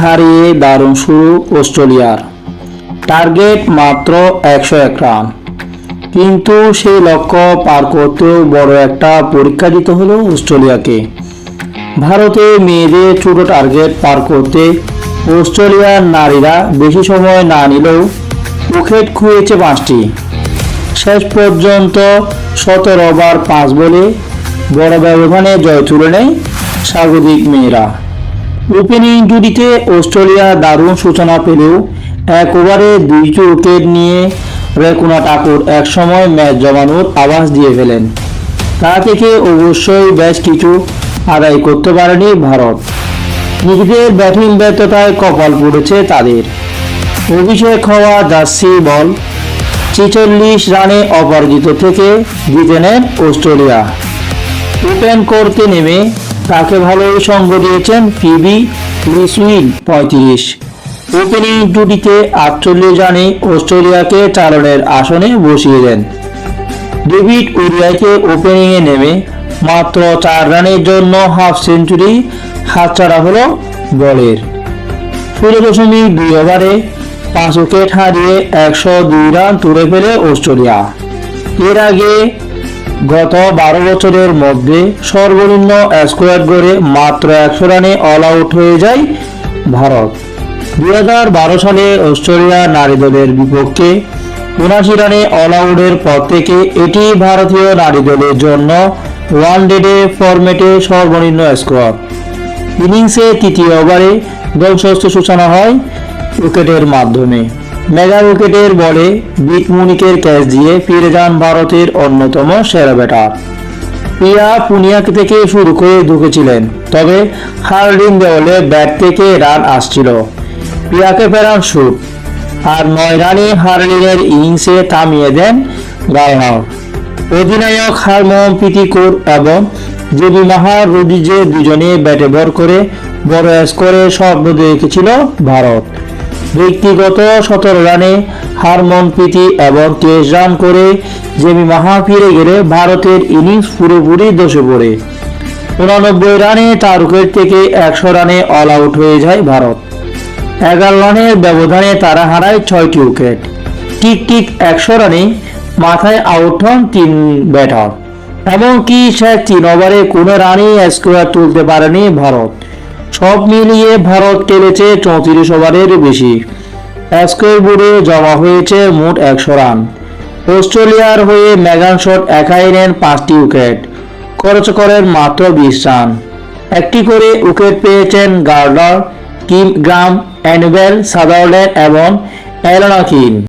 হারিয়ে দারুণ শুরু অস্ট্রেলিয়ার। টার্গেট মাত্র একশো এক রান। কিন্তু সেই লক্ষ্য পার করতেও বড় একটা পরীক্ষা দিতে হলো অস্ট্রেলিয়াকে। ভারতে মেয়েদের ছোট টার্গেট পার করতে অস্ট্রেলিয়ার নারীরা বেশি সময় না নিলেও উইকেট খুঁয়েছে পাঁচটি। শেষ পর্যন্ত সতেরো ওভার পাঁচ বলে বড় ব্যবধানে জয় তুলে নেয় স্বাগতিক মেয়েরা। ওপেনিং জুটিতে অস্ট্রেলিয়া দারুণ সূচনা পেলেও এক ওভারে দুইটি উইকেট নিয়ে রেকুনা ঠাকুর একসময় ম্যাচ জমানোর আভাস দিয়ে ফেলেন। তা থেকে অবশ্যই বেশ কিছু আদায় করতে পারেনি ভারত। নিজেদের ব্যাটিং ব্যর্থতায় কপাল পড়েছে তাদের। অভিষেক হওয়া জার্সি বল ছেচল্লিশ রানে অপরাজিত থেকে জিতে নেন অস্ট্রেলিয়া। ওপেন করতে নেমে তাকে ভালো সঙ্গ দিয়েছেন? পিবি লিসুইন পঁয়ত্রিশ। ওপেনিং জুটিতে আটচল্লিশ রানে অস্ট্রেলিয়াকে চালনের আসনে বসিয়ে দেন। ডেভিড উরিয়াকে ওপেনিংয়ে নেমে মাত্র চার রানের জন্য হাফ সেঞ্চুরি হাতছাড়া হলো বলের। ষোলো দশমিক দুই ওভারে পাঁচ উইকেট হারিয়ে একশো দুই রান তুলে ফেলে অস্ট্রেলিয়া। এর আগে গত বারো বছরের মধ্যে সর্বনিম্ন স্কোয়াড গড়ে মাত্র একশো রানে অল আউট হয়ে যায় ভারত। দুই হাজার বারো সালে অস্ট্রেলিয়া নারী দলের বিপক্ষে উনাশি রানে অল আউটের পর থেকে এটি ভারতীয় নারী দলের জন্য ওয়ান ডে ফরম্যাটে সর্বনিম্ন স্কোর ইনিংসে তৃতীয় ওভারে ধ্বংসস্ত সূচনা হয় উইকেটের মাধ্যমে। মেগা উইকেটের বলে বিট মুনিকের ক্যাচ দিয়ে ফিরে যান ভারতের অন্যতম সেরা ব্যাটার। প্রিয়া পুনিয়া থেকে শুরু করে ঢুকেছিলেন, তবে হার্ডিন দেওয়ালে ব্যাট থেকে রান আসছিল। প্রিয়াকে ফেরান শুট আর নয় রানে হার্ডিনের ইনিংসে থামিয়ে দেন গার্নার অধিনায়ক হারমোহন প্রীতিকুর এবং জেবি মাহার রুডিজে দুজনে ব্যাটে ভর করে বড় স্কোরে স্বপ্ন দেখেছিল ভারত। ব্যক্তিগত সতেরো রানে হারমন প্রীতি এবং তেইশ রান করে জেমি মাহা ফিরে গেলে ভারতের ইনিংস পুরোপুরি দোষে পড়ে। উনানব্বই রানে তার উইকেট থেকে একশো রানে অল আউট হয়ে যায় ভারত। এগারো রানের ব্যবধানে তারা হারায় ছয়টি উইকেট। ঠিক ঠিক একশো রানে মাথায় আউট হন তিন ব্যাটার এমনকি শেষ তিন ওভারে কোনো রানই স্কোয়ার তুলতে পারেনি ভারত। সব মিলিয়ে ভারত খেলেছে চৌত্রিশ ওভারের বেশি। স্কোয়ার বোর্ডে জমা হয়েছে মোট একশো রান। অস্ট্রেলিয়ার হয়ে মেগান শট একাই নেন পাঁচটি উইকেট। খরচ করেন মাত্র বিশ রান। একটি করে উইকেট পেয়েছেন গার্ডার, কিম গ্রাম, অ্যানুবেল সাদারল্যান্ড এবং অ্যালোনা কিন।